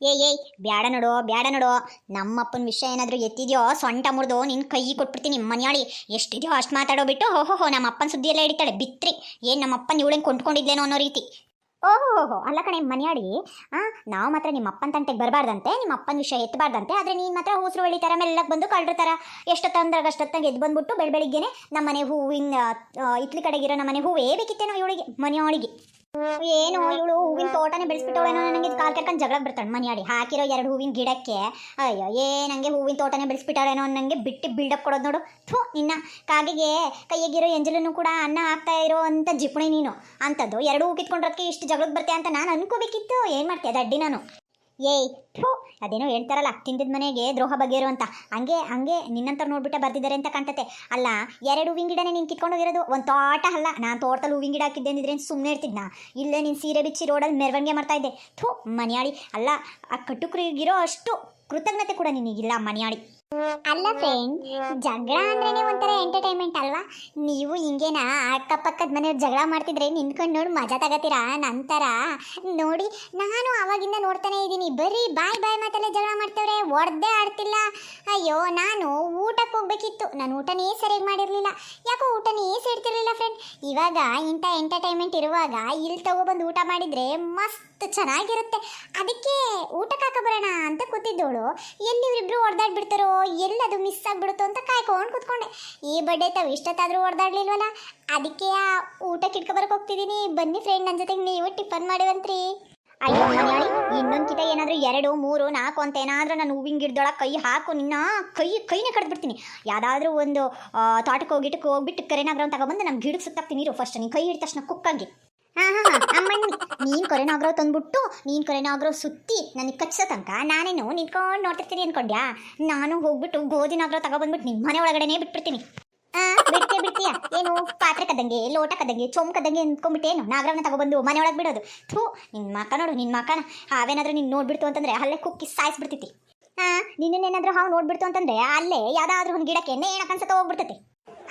ಏ ಏಯ್, ಬ್ಯಾಡ ನೋಡು ಬ್ಯಾಡ ನೋಡು. ನಮ್ಮಪ್ಪನ ವಿಷಯ ಏನಾದರೂ ಎತ್ತಿದ್ಯೋ, ಸೊಂಟ ಮುರಿದು ನಿನ್ನ ಕೈ ಕೊಟ್ಬಿಡ್ತೀನಿ ಮನೆಯಾಳಿ. ಎಷ್ಟಿದೆಯೋ ಅಷ್ಟು ಮಾತಾಡೋ ಬಿಟ್ಟು ಹೋ ಹೋ ಹೋ ನಮ್ಮ ಅಪ್ಪನ ಸುದ್ದಿ ಎಲ್ಲ ಹಿಡಿತಾಳೆ. ಬಿತ್ರಿ. ಏನು ನಮ್ಮಪ್ಪನ ಇವಳೇನು ಕೊಂಡ್ಕೊಂಡಿದ್ಲೇನೋ ಅನ್ನೋ ರೀತಿ. ಓಹೋ ಅಲ್ಲ ಕಣೆ ಮನೆಯಾಡಿ ಆ, ನಾವು ಮಾತ್ರ ನಿಮ್ಮ ಅಪ್ಪನ ತಂಟೆಗೆ ಬರಬಾರ್ದಂತೆ ನಿಮ್ಮ ಅಪ್ಪನ ವಿಷಯ ಎತ್ತಬಾರ್ದಂತೆ ಆದರೆ ನೀನು ಮಾತ್ರ ಹೂಸರು ಹೊಳಿತಾರ ಮೆಲ್ಲಕ್ಕೆ ಬಂದು ಕಳ್ರ ಥರ ಎಷ್ಟೊತ್ತಂದ್ರಾಗ ಅಷ್ಟೊತ್ತಂಗೆ ಎದ್ದು ಬಂದ್ಬಿಟ್ಟು ಬೆಳ ನಮ್ಮ ಮನೆ ಹೂವಿನ ಇತ್ಲಿ ಕಡೆಗಿರೋ ನಮ್ಮ ಮನೆ ಹೂವೇ ಬೇಕಿತ್ತೇನೋ ಇವಳಿಗೆ, ಮನೆಯೊಳಗೆ. ಏನು, ಇವಳು ಹೂವಿನ ತೋಟನೇ ಬೆಳೆಸ್ಬಿಟ್ಟವಳೇನೋ ನನಗೆ ಕಾಲ್ ಕರ್ಕೊಂಡು ಜಗಳ ಬಿಡ್ತಾಳೆ. ಮನೆಯಾಡಿ ಹಾಕಿರೋ ಎರಡು ಹೂವಿನ ಗಿಡಕ್ಕೆ. ಅಯ್ಯೋ, ಏ ನನಗೆ ಹೂವಿನ ತೋಟನೇ ಬೆಳೆಸ್ಬಿಟ್ಟಾಳೇನೋ ನನಗೆ ಬಿಟ್ಟು ಬಿಲ್ಡಪ್ ಕೊಡೋದು ನೋಡು. ಥೂ, ನಿನ್ನ ಕಾಗೆಗೆ ಕೈಯಾಗಿರೋ ಎಂಜಲನ್ನು ಕೂಡ ಅನ್ನ ಹಾಕ್ತಾ ಇರೋ ಅಂತ ಜಿಪುಣಿ ನೀನು. ಅಂಥದ್ದು. ಎರಡು ಹೂ ಕಿತ್ಕೊಂಡ್ರಕ್ಕೆ ಇಷ್ಟು ಜಗಳಕ್ಕೆ ಬರ್ತೀಯ ಅಂತ ನಾನು ಅನ್ಕೋಬೇಕಿತ್ತು. ಏನು ಮಾಡ್ತೀಯ, ದಡ್ಡಿ ನಾನು? ಏಯ್, ಥೂ, ಅದೇನೋ ಹೇಳ್ತಾರಲ್ಲ, ತಿಂದಿದ ಮನೆಗೆ ದ್ರೋಹ ಬಗೆಯರು ಅಂತ ಹಂಗೆ ಹಂಗೆ ನಿನ್ನಂತ ನೋಡ್ಬಿಟ್ಟೆ ಬರ್ತಿದ್ದಾರೆ ಅಂತ ಕಾಣ್ತತೆ. ಅಲ್ಲ, ಎರಡು ಹೂವಿನ ಗಿಡನೇ ನೀನು ಕಿತ್ಕೊಂಡು ಹೋಗಿರೋದು? ಒಂದು ತೋಟ ಅಲ್ಲ, ನಾನು ತೋಟದಲ್ಲಿ ಹೂವಿನ ಗಿಡ ಹಾಕಿದ್ದೆ ಅಂದಿದ್ರೆ ಸುಮ್ಮನೆ ಇರ್ತಿದ್ನಾ? ಇಲ್ಲೇ ನೀನು ಸೀರೆ ಬಿಚ್ಚಿ ರೋಡಲ್ಲಿ ಮೆರವಣಿಗೆ ಮಾಡ್ತಾ ಇದ್ದೆ. ಥೂ, ಮನೆಯಾಳಿ. ಅಲ್ಲ, ಆ ಕಟುಕರಿಗಿರೋ ಅಷ್ಟು ಕೃತಜ್ಞತೆ ಕೂಡ ನಿನಗಿಲ್ಲ, ಮನೆಯಾಳಿ. ಅಲ್ಲ ಫ್ರೆಂಡ್ ಜಗಳ ಅಂದ್ರೇನೆ ಒಂಥರ ಎಂಟರ್ಟೈನ್ಮೆಂಟ್ ಅಲ್ವಾ? ನೀವು ಹಿಂಗೇನಾ ಅಕ್ಕಪಕ್ಕದ ಮನೆಯವ್ರು ಜಗಳ ಮಾಡ್ತಿದ್ರೆ ನಿಂತ್ಕೊಂಡು ನೋಡಿ ಮಜಾ ತಗೋತೀರಾ? ನಂತರ? ನೋಡಿ, ನಾನು ಅವಾಗಿಂದ ನೋಡ್ತಾನೆ ಇದ್ದೀನಿ. ಬರೀ ಬಾಯ್ ಬಾಯ್ ಮಾತಲ್ಲೇ ಜಗಳ ಮಾಡ್ತವ್ರೆ, ಒಡ್ದೇ ಆಡ್ತಿಲ್ಲ. ಅಯ್ಯೋ, ನಾನು ಊಟಕ್ಕೆ ಹೋಗ್ಬೇಕಿತ್ತು. ನಾನು ಊಟನೇ ಸರಿಯಾಗಿ ಮಾಡಿರಲಿಲ್ಲ. ಯಾಕೋ ಊಟನೇ ಸೇರ್ತಿರ್ಲಿಲ್ಲ ಫ್ರೆಂಡ್ ಇವಾಗ ಇಂಥ ಎಂಟರ್ಟೈನ್ಮೆಂಟ್ ಇರುವಾಗ ಇಲ್ಲಿ ತಗೊಬಂದು ಊಟ ಮಾಡಿದರೆ ಮಸ್ತ್ ಚೆನ್ನಾಗಿರುತ್ತೆ. ಅದಕ್ಕೆ ಊಟಕ್ಕೆ ಹಾಕಬರೋಣ ಅಂತ ಕೂತಿದ್ದೋಳು. ಎಲ್ಲಿ ಇವರಿಬ್ರು ಹೊಡೆದಾಡ್ಬಿಡ್ತಾರೋ ಎಲ್ಲದು ಮಿಸ್ ಆಗ್ಬಿಡುತ್ತೋ ಅಂತ ಕಾಯ್ಕೊಂಡು ಕೂತ್ಕೊಂಡೆ. ಈ ಬಡ್ಡೆ ತಾವು ಇಷ್ಟೊತ್ತಾದರೂ ಹೊಡೆದಾಡ್ಲಿಲ್ವಲ್ಲ ಅದಕ್ಕೆ ಆ ಊಟಕ್ಕೆ ಇಟ್ಕೊಬರಕ್ಕೆ ಹೋಗ್ತಿದ್ದೀನಿ ಬನ್ನಿ ಫ್ರೆಂಡ್ ನನ್ನ ಜೊತೆಗೆ ನೀವು ಟಿಫನ್ ಮಾಡಿವಂತ್ರಿ. ಅಯ್ಯೋ ಇನ್ನೊಂದು ಕಿತ ಏನಾದರೂ ಎರಡು, ಮೂರು, ನಾಲ್ಕು ಅಂತ ಏನಾದರೂ ನಾನು ಹೂವಿನ ಗಿಡದೊಳಗೆ ಕೈ ಹಾಕು. ನಿನ್ನ ಕೈ, ಕೈನೇ ಕಡ್ದುಬಿಡ್ತೀನಿ. ಯಾವುದಾದ್ರೂ ಒಂದು ತೋಟಕ್ಕೆ ಹೋಗಿಟ್ಟಕ್ಕೆ ಹೋಗ್ಬಿಟ್ಟು ಕರೆನಾಗ್ರವ್ ತಗೊಬಂದು ನಮ್ಮ ಗಿಡಕ್ಕೆ ಸುತ್ತಾಕ್ತೀನಿ. ಇರು ಫಸ್ಟ್ ನೀನು ಕೈ ಹಿಡಿದ ತಕ್ಷಣ ಕುಕ್ಕಂಗೆ. ಹಾಂ ಹಾಂ ಅಮ್ಮಣ್ಣಿ, ನೀನು ಕೊರೆನಾಗ್ರವ್ ತಂದ್ಬಿಟ್ಟು, ನೀನು ಕೊರೆನಾಗ್ರವ್ ಸುತ್ತಿ ನನಗೆ ಕಚ್ಚೋ ತನಕ ನಾನೇನು ನಿಂತ್ಕೊಂಡು ನೋಡ್ತಿರ್ತೀನಿ ಅನ್ಕೊಂಡ್ಯಾ? ನಾನು ಹೋಗ್ಬಿಟ್ಟು ಗೋಧಿ ನಾಗ್ರವ್ ತಗೊಬಂದ್ಬಿಟ್ಟು ನಿಮ್ಮ ಮನೆ ಒಳಗಡೆನೇ ಬಿಟ್ಬಿಡ್ತೀನಿ. ಹಾಂ ಬಿಡ್ತೀಯ ಬಿಡ್ತೀಯ? ಏನು ಪಾತ್ರೆ ಕದಂಗೆ ಲೋಟ ಕದ್ದಂಗೆ ಚೊಂಬ್ ಕದಂಗೆ ನಿಂತ್ಕೊಂಡ್ಬಿಟ್ಟೇನು ನಾಗರವನ್ನ ತಗೊಬಂದು ಮನೆ ಒಳಗೆ ಬಿಡೋದು. ಥೂ ನಿನ್ನ ಮಕ್ಕ ನೋಡು ನಿನ್ನ ಮಕ್ಕನ ಅವೇನಾದರೂ ನೀನು ನೋಡ್ಬಿಡ್ತು ಅಂತಂದ್ರೆ ಅಲ್ಲೇ ಕುಕ್ಕಿ ಸಾಯಿಸ್ಬಿಡ್ತೈತಿ. ಹಾ ನಿನ್ನೇನಾದ್ರೂ ಹಾವು ನೋಡ್ಬಿಡ್ತು ಅಂತಂದ್ರೆ ಅಲ್ಲೇ ಯಾವ್ದಾದ್ರು ಒಂದು ಗಿಡಕ್ಕೆ ಎಣ್ಣೆ ಕನ್ಸತ ಹೋಗ್ಬಿಡ್ತೈತಿ.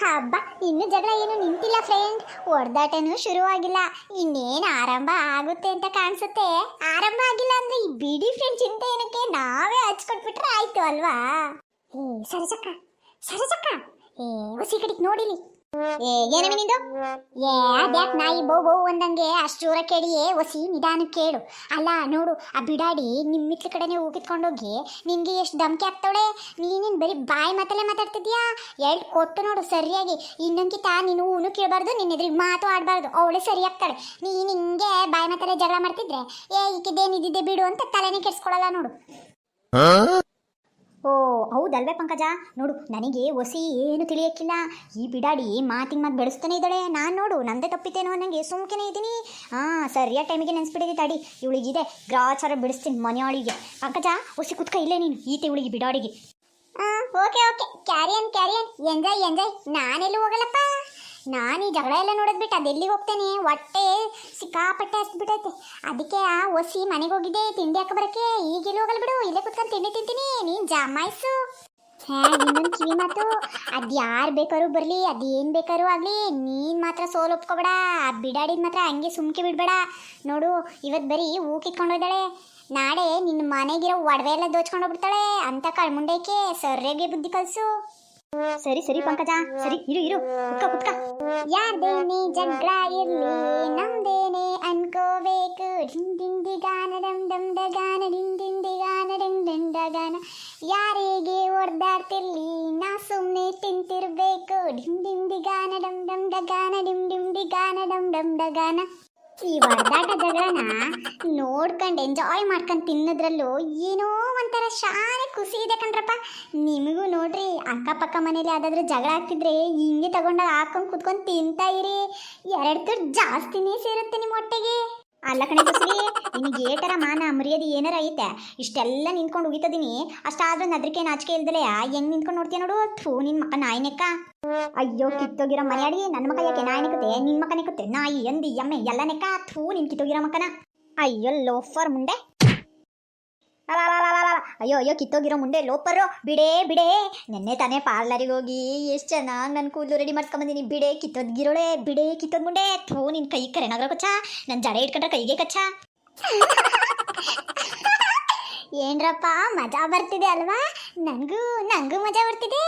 ಹಬ್ಬ, ಇನ್ನು ಜಗಳ ಏನು ನಿಂತಿಲ್ಲ ಫ್ರೆಂಡ್ ಹೊಡೆದಾಟನೂ ಶುರುವಾಗಿಲ್ಲ. ಇನ್ನೇನು ಆರಂಭ ಆಗುತ್ತೆ ಅಂತ ಕಾಣಿಸುತ್ತೆ. ಆರಂಭ ಆಗಿಲ್ಲ ಅಂದ್ರೆ ಈ ಬಿಡಿ ಫ್ರೆಂಡ್ ಚಿಂತೆ ಏನಕ್ಕೆ? ನಾವೇ ಹಚ್ಕೊಟ್ಬಿಟ್ರೆ ಆಯ್ತು ಅಲ್ವಾ? ಏ ಸರಸಕ್ಕ ಸರಸಕ್ಕ ಏ, ಹೊಸಿ ಕಡೆಗೆ ನೋಡಿಲಿ. ಏ ಏನಮ್ಮ ನಿಂದು ಏ, ಅದ್ಯಾಕ್ ನಾಯಿ ಬೌ ಬೌ ಅಂದಂಗೆ ಅಷ್ಟು ಜೋರ ಕೇಳಿಯೇ, ಒಸಿ ನಿಧಾನ ಕೇಳು. ಅಲ್ಲ, ನೋಡು, ಆ ಬಿಡಾಡಿ ನಿಮ್ಮ ಮಿತ್ಲ ಕಡೆನೆ ಹೋಗಿತ್ಕೊಂಡೋಗಿ ನಿನ್ಗೆ ಎಷ್ಟು ಧಮಕಿ ಆಗ್ತಾವಳೆ? ನೀನೇನು ಬರೀ ಬಾಯಿ ಮಾತಲ್ಲೇ ಮಾತಾಡ್ತಿದ್ಯಾ? ಎರಡು ಕೊಟ್ಟು ನೋಡು, ಸರಿಯಾಗಿ. ಇನ್ನೊಂದ್ಕಿತ ನೀನು ಊನು ಕೇಳಬಾರ್ದು ನಿನ್ನ ಎದುರಿಗೆ ಮಾತು ಆಡಬಾರ್ದು. ಅವಳೆ ಸರಿ ಆಗ್ತಾಳೆ. ನೀನು ಹಿಂಗೆ ಬಾಯಿ ಮಾತಲ್ಲೇ ಜಗಳ ಮಾಡ್ತಿದ್ರೆ, ಏ ಈಕಿದ್ದೇನು ಇದ್ದಿದ್ದೆ ಬಿಡು ಅಂತ ತಲೆನೇ ಕೆಡ್ಸ್ಕೊಳಲ್ಲ ನೋಡು. ಓ, ಹೌದಲ್ವೇ ಪಂಕಜ? ನೋಡು, ನನಗೆ ಒಸಿ ಏನು ತಿಳಿಯಕ್ಕಿಲ್ಲ. ಈ ಬಿಡಾಡಿ ಮಾತಿಗೆ ಮಾತು ಬೆಳೆಸ್ತಾನೆ ಇದ್ದಾಳೆ. ನಾನು ನೋಡು, ನಂದೇ ತಪ್ಪಿತೇನೋ ನನಗೆ ಸುಮ್ಕೆನೇ ಇದ್ದೀನಿ. ಹಾಂ ಸರಿಯಾದ ಟೈಮಿಗೆ ನೆನೆಸ್ಬಿಟ್ಟಿದ್ದೆ ತಾಡಿ. ಇವಳಿಗಿದೆ ಗ್ರಾಚಾರ ಬಿಡಿಸ್ತೀನಿ ಮನೆಯೊಳಿಗೆ. ಪಂಕಜ, ಒಸಿ ಕುತ್ಕ ಇಲ್ಲೇ ನೀನು, ಈತೆ ಇವಳಿಗೆ ಬಿಡಾಡಿಗೆ. Okay okay. Carry on carry on enjoy enjoy ನಾನೆಲ್ಲೂ ಹೋಗಲ್ಲಪ್ಪ. ನಾನು ಈ ಜಗಳ ಎಲ್ಲ ನೋಡೋದು ಬಿಟ್ಟು ಅದೆಲ್ಲಿಗೆ ಹೋಗ್ತೇನೆ? ಹೊಟ್ಟೆ ಸಿಕ್ಕಾಪಟ್ಟೆ ಹಸ್ಬಿಟ್ಟೈತೆ ಅದಕ್ಕೆ ಆ ಒಸಿ ಮನೆಗೆ ಹೋಗಿದ್ದೆ, ತಿಂಡಿ ಹಾಕ ಬರಕ್ಕೆ. ಈಗೆಲ್ಲಿ ಹೋಗಲ್ಲ ಬಿಡು? ಇಲ್ಲೇ ಕುತ್ಕೊಂಡು ತಿಂಡಿ ತಿಂತೀನಿ. ನೀನು ಜಮಾಯಿಸು ಇನ್ನೊಂದು ಕಿವಿ ಮಾತು. ಅದು ಯಾರು ಬೇಕಾದ್ರೂ ಬರಲಿ ಅದೇನು ಬೇಕಾದ್ರೂ ಆಗಲಿ. ನೀನು ಮಾತ್ರ ಸೋಲು ಒಪ್ಕೊಬೇಡ. ಆ ಬಿಡಾಡಿದ ಮಾತ್ರ ಹಂಗೆ ಸುಮ್ಕೆ ಬಿಡಬೇಡ. ನೋಡು ಇವತ್ತು ಬರೀ ಹೂ ಕಿತ್ಕೊಂಡು ಹೋದಾಳೆ. ನಾಳೆ ನಿನ್ನ ಮನೆಗಿರೋ ಒಡವೆ ಎಲ್ಲ ದೋಚ್ಕೊಂಡು ಹೋಗ್ಬಿಡ್ತಾಳೆ. ಅಂತ ಕಳ್ಮುಂಡೈಕೆ ಸರ್ರೆಗೆ ಬುದ್ಧಿ ಕಲಿಸು. ಸರಿ ಸರಿ ಪಂಕಜ, ಸರಿ, ಇರು ಇರು, ಕುತ್ಕ ಕುತ್ಕ. ಯಾರ್ದೇನೆ ಜಗಳ ಇರ್ಲಿ, ನಮ್ದೇನೆ ಅನ್ಕೋಬೇಕು. ಡಿಂ ಡಿಂ ಗಾನ, ಡಂ ಡಂ, ಡ, ಗಾನ, ಡಿಂ ಡಿಂ, ಡಿ, ಗಾನ, ಡಂ ಡಂ, ಡ, ಗಾನ. ಯಾರಿಗೆ ಹೊಡ್ದಾಡ್ತಿರ್ಲಿ ನಾ ಸುಮ್ಮನೆ ತಿಂತಿರ್ಬೇಕು. ಡಿಂ ಡಿಂ ಗಾನ, ಡಂ ಡಂ, ಡ, ಗಾನ ಡಿಂ ಡಿಂ, ಗಾನ, ಡಂ ಡಂ, ಡ, ಗಾನ. ಈ ಹೊಡೆದಾಟ ಜಗಳನ ನೋಡ್ಕೊಂಡು ಎಂಜಾಯ್ ಮಾಡ್ಕೊಂಡು ತಿನ್ನೋದ್ರಲ್ಲೂ ಏನೋ ಒಂಥರ ಶಾನೆ ಖುಷಿ ಇದೆ ಕಣ್ರಪ್ಪ. ನಿಮಗೂ ನೋಡ್ರಿ, ಅಕ್ಕಪಕ್ಕ ಮನೇಲಿ ಯಾವ್ದಾದ್ರು ಜಗಳ ಆಗ್ತಿದ್ರೆ ಹಿಂಗೆ ತಗೊಂಡಾಗ ಹಾಕೊಂಡು ಕುತ್ಕೊಂಡು ತಿಂತಾ ಇರಿ. ಎರಡು ತುರ್ ಜಾಸ್ತಿನೇ ಸೇರುತ್ತೆ ನಿಮ್ಮ ಹೊಟ್ಟೆಗೆ. ಅಲ್ಲ ಕಣೆ ಬಸ್ರಿ ನಿನಗೆ ಏಟರ ಮಾನ ಮರ್ಯಾದೆ ಏನಾರ ಐತೆ? ಇಷ್ಟೆಲ್ಲ ನಿಂತ್ಕೊಂಡು ಉಗಿತದೀನಿ. ಅಷ್ಟಾದ್ರೂ ನದ್ರಿಕೆ ನಾಚಿಕೆ ಇಲ್ದಲೆ ಹೆಂಗ್ ನಿಂತ್ಕೊಂಡು ನೋಡ್ತೀಯ ನೋಡು? ಥೂ, ನಿನ್ ಮಕ್ಕ ನಾಯಿನೆಕ್ಕ. ಅಯ್ಯೋ, ಕಿತ್ತೋಗಿರೋ ಮನೆಯಾಡಿ ನನ್ನ ಮಕ್ಕ ಯಾಕೆ ನಾಯಿ ನಿಕ್ಕುತ್ತೆ? ನಿನ್ ಮಕ್ಕ ನಿಕ್ಕುತ್ತೆ. ನಾಯಿ, ಎಂದಿ, ಎಮ್ಮೆ ಎಲ್ಲ ನೆಕ್ಕ ಥೂ, ನಿನ್ ಕಿತ್ತೋಗಿರೋ ಮಕ್ಕನ. ಅಯ್ಯೋ, ಲೋಫರ್ ಮುಂಡೆ. ಅಯ್ಯೋ ಅಯ್ಯೋ, ಕಿತ್ತೋಗಿರೋ ಮುಂಡೆ ಲೋಪರು. ಬಿಡೇ ಬಿಡೇ. ನೆನ್ನೆ ತಾನೇ ಪಾರ್ಲರಿಗೆ ಹೋಗಿ ಎಷ್ಟು ಚೆನ್ನಾಗಿ ನನ್ನ ಕೂದಲು ರೆಡಿ ಮಾಡ್ಸ್ಕೊಂಬಂದಿನಿ. ಬಿಡೆ, ಕಿತ್ತೋದ್ಗಿರೋಳೆ. ಬಿಡೆ ಕಿತ್ತೋದ್ ಮುಂಡೆ ಥೂ, ನಿನ್ ಕೈ ಕರೆನಾಗ್ರ ಕಚ್ಚ. ನನ್ನ ಜಡೆ ಇಟ್ಕೊಂಡ್ರೆ ಕೈಗೆ ಕಚ್ಚ. ಏನ್ರಪ್ಪ, ಮಜಾ ಬರ್ತಿದೆ ಅಲ್ವಾ? ನನಗೂ ನನಗೂ ಮಜಾ ಬರ್ತಿದೆ.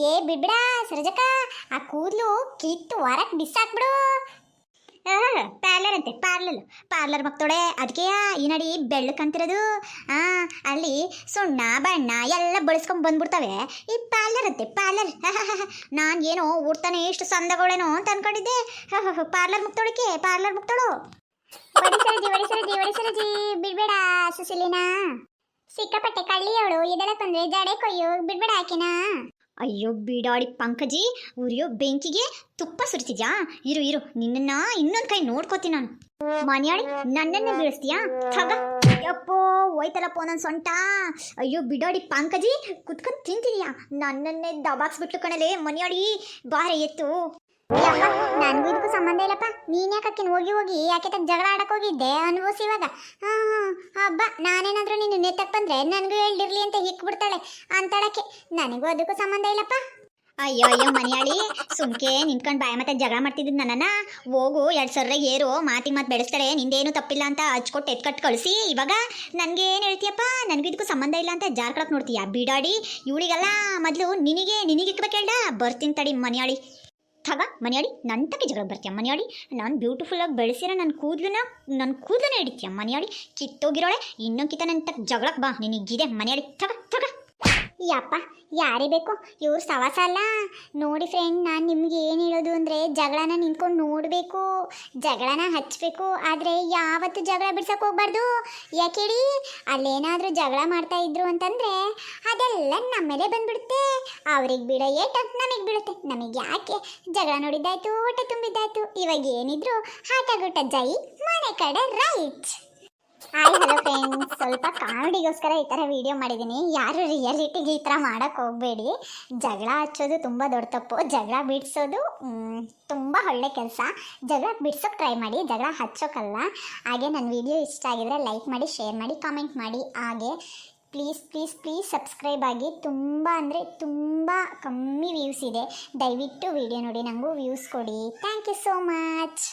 ಏ, ಬಿಡ್ಬಿಡ, ಸರಜಕ್ಕ. ಆ ಕೂದಲು ಕಿತ್ತು ವಾರಕ್ಕೆ ಬಿಸಾಕ್ಬಿಡು. ಪಾರ್ಲರ್ ಅಂತೆ ಪಾರ್ಲರ್ ಪಾರ್ಲರ್ ಮಕ್ತೋಡೆ ಅದಕ್ಕೆ ಈ ನಡಿ ಬೆಳ್ಳಕ್ಕಂತಿರೋದು ಅಲ್ಲಿ ಸುಣ್ಣ, ಬಣ್ಣ ಎಲ್ಲ ಬಳಸ್ಕೊಂಡ್ ಬಂದ್ಬಿಡ್ತವೆ. ಈ ಪಾರ್ಲರ್ ಅಂತೆ ಪಾರ್ಲರ್ ನಾನು ಏನೋ ಊಡ್ತಾನೆ, ಇಷ್ಟು ಸಂದಗಳೇನೋ ಅಂತ ಅನ್ಕೊಂಡಿದ್ದೆ. ಪಾರ್ಲರ್ ಮುಕ್ತೋಳಕ್ಕೆ ಪಾರ್ಲರ್ ಮುಕ್ತೋಳು. ಬಿಡ್ಬೇಡ ಸುಸಿಲಿನ ಸಿಕ್ಕಾಪಟ್ಟೆ ಕಳ್ಳಿಯವಳು ಇದೆಲ್ಲ ತಂದ್ರೆ ಜಡೆ ಕೊಯ್ಯು, ಬಿಡ್ಬೇಡ ಆಕಿನ. ಅಯ್ಯೋ ಬಿಡಾಡಿ ಪಂಕಜಿ, ಉರಿಯೋ ಬೆಂಕಿಗೆ ತುಪ್ಪ ಸುರಿಸಿದ್ಯಾ? ಇರು ಇರು, ನಿನ್ನನ್ನ ಇನ್ನೊಂದ್ ಕೈ ನೋಡ್ಕೋತೀನಿ ನಾನು. ಮನ್ಯಾಡಿ ನನ್ನನ್ನೇ ಬೀಳಿಸ್ತೀಯಾ? ಥಗ. ಯಪ್ಪೋ, ಹೋಯ್ತಲ್ಲಪ್ಪ ನನ್ನ ಸೊಂಟ. ಅಯ್ಯೋ ಬಿಡಾಡಿ ಪಂಕಜಿ, ಕುತ್ಕೊಂಡ್ ತಿಂತಿದ್ಯಾ? ನನ್ನನ್ನೇ ದಬಾಕ್ಸ್ಬಿಟ್ಲು ಕಣಲೆ ಮನ್ಯಾಡಿ ಬಾರೆ ಎತ್ತು. ನನಗೂ ಇದಕ್ಕೂ ಸಂಬಂಧ ಇಲ್ಲಪ್ಪ. ನೀನ್ ಯಾಕೆ ಹೋಗಿ ಹೋಗಿ ಯಾಕೆ ತಕ್ಕ ಜಗಳ ಆಡಕ್ ಹೋಗಿದ್ದೆ? ಅನ್ಭವಿಸಿ ಇವಾಗ ಹಾ, ಹಬ್ಬ. ನಾನೇನಾದ್ರೂ ನೀನು ನೆತ್ತಕ್ ಬಂದ್ರೆ ನನಗೂ ಹೇಳಿರ್ಲಿ ಅಂತ ಹಿಕ್ಬಿಡ್ತಾಳೆ. ಅಂತಾಳಕ್ಕೆ ನನಗೂ ಅದಕ್ಕೂ ಸಂಬಂಧ ಇಲ್ಲಪ್ಪ. ಅಯ್ಯೋ ಅಯ್ಯೋ, ಮನೆಯಾಳಿ. ಸುಮ್ಕೆ ನಿಂತ್ಕೊಂಡು ಬಾಯ ಮತ್ತೆ ಜಗಳ ಮಾಡ್ತಿದ್ದು ನನ್ನನ್ನ. ಹೋಗು, ಎರಡು ಸರ್ರೆ ಏರು. ಮಾತಿ ಮಾತು ಬೆಳೆಸ್ತಾಳೆ. ನಿಂದೇನು ತಪ್ಪಿಲ್ಲ ಅಂತ ಹಚ್ಕೊಟ್ಟು ಎತ್ಕಟ್ಟು ಕಳಿಸಿ. ಇವಾಗ ನನಗೆ ಏನ್ ಹೇಳ್ತೀಯಪ್ಪ? ನನಗೂ ಇದಕ್ಕೂ ಸಂಬಂಧ ಇಲ್ಲ ಅಂತ ಜಾರ್ಕೊಳಕ್ ನೋಡ್ತೀಯ? ಬಿಡಾಡಿ. ಇವಳಿಗೆಲ್ಲ ಮೊದಲು ನಿನಗೆ ನಿನಗೆ ಇಕ್ಬೇಕೇಳ ಬರ್ತೀನಿ ತಡಿ ಮನಿಯಾಳಿ. ಥಗ ಮನೆಯಾಡಿ ನನ್ನ ತಕ್ಕೆ ಜಗಳ ಬರ್ತೀಯ? ಮನೆಯಾಡಿ, ನಾನು ಬ್ಯೂಟಿಫುಲ್ಲಾಗಿ ಬೆಳೆಸಿರೋ ನನ್ನ ಕೂದಲನ್ನ ನನ್ನ ಕೂದಲನ್ನ ಹಿಡಿತೀಯ? ಮನೆಯಾಡಿ, ಕಿತ್ತೋಗಿರೋಳೆ ಇನ್ನೊಂದು ಕಿತ್ತ ನನ್ನ ತಕ್ಕ ಜಗಳಕ್ಕೆ ಬಾ. ನಿನಗಿದೆ ಮನೆಯಾಡಿ, ತಗ ಥಗ ಯಪ್ಪ ಯಾರೇ ಬೇಕು, ಇವ್ರು ಸವಾಸ ಅಲ್ಲ. ನೋಡಿ ಫ್ರೆಂಡ್ ನಾನು ನಿಮ್ಗೆ ಏನು ಹೇಳೋದು ಅಂದರೆ, ಜಗಳನ ನಿಂತ್ಕೊಂಡು ನೋಡಬೇಕು, ಜಗಳನ ಹಚ್ಚಬೇಕು ಆದರೆ ಯಾವತ್ತು ಜಗಳ ಬಿಡ್ಸಕ್ಕೆ ಹೋಗ್ಬಾರ್ದು? ಯಾಕೇಳಿ? ಅಲ್ಲೇನಾದರೂ ಜಗಳ ಮಾಡ್ತಾ ಇದ್ರು ಅಂತಂದರೆ, ಅದೆಲ್ಲ ನಮ್ಮ ಮೇಲೆ ಬಂದ್ಬಿಡುತ್ತೆ. ಅವ್ರಿಗೆ ಬಿಡೋ ಏಟ ನಮಗೆ ಬಿಡುತ್ತೆ. ನಮಗೆ ಯಾಕೆ? ಜಗಳ ನೋಡಿದ್ದಾಯ್ತು, ಹೊಟ್ಟೆ ತುಂಬಿದ್ದಾಯ್ತು. ಇವಾಗ ಏನಿದ್ರು ಹಾಟ ಗುಟ ಜೈ ಮನೆ ಕಡೆ ರೈಟ್ ಫ್ರೆಂಡ್ಸ್ ಸ್ವಲ್ಪ ಕಾಮಿಡಿಗೋಸ್ಕರ ಈ ಥರ ವಿಡಿಯೋ ಮಾಡಿದ್ದೀನಿ. ಯಾರು ರಿಯಾಲಿಟಿಗೆ ಈ ಥರ ಮಾಡೋಕ್ಕೆ ಹೋಗಬೇಡಿ. ಜಗಳ ಹಚ್ಚೋದು ತುಂಬ ದೊಡ್ಡ ತಪ್ಪು. ಜಗಳ ಬಿಡಿಸೋದು ತುಂಬ ಒಳ್ಳೆ ಕೆಲಸ. ಜಗಳ ಬಿಡ್ಸೋಕೆ ಟ್ರೈ ಮಾಡಿ, ಜಗಳ ಹಚ್ಚೋಕ್ಕಲ್ಲ ಹಾಗೆ ನನ್ನ ವಿಡಿಯೋ ಇಷ್ಟ ಆಗಿದ್ರೆ ಲೈಕ್ ಮಾಡಿ ಶೇರ್ ಮಾಡಿ ಕಾಮೆಂಟ್ ಮಾಡಿ. ಹಾಗೆ ಪ್ಲೀಸ್ ಪ್ಲೀಸ್ ಪ್ಲೀಸ್ ಸಬ್ಸ್ಕ್ರೈಬ್ ಆಗಿ ತುಂಬ ಅಂದರೆ ತುಂಬ ಕಮ್ಮಿ ವ್ಯೂಸ್ ಇದೆ. ದಯವಿಟ್ಟು ವಿಡಿಯೋ ನೋಡಿ ನನಗೂ ವ್ಯೂಸ್ ಕೊಡಿ. Thank you so much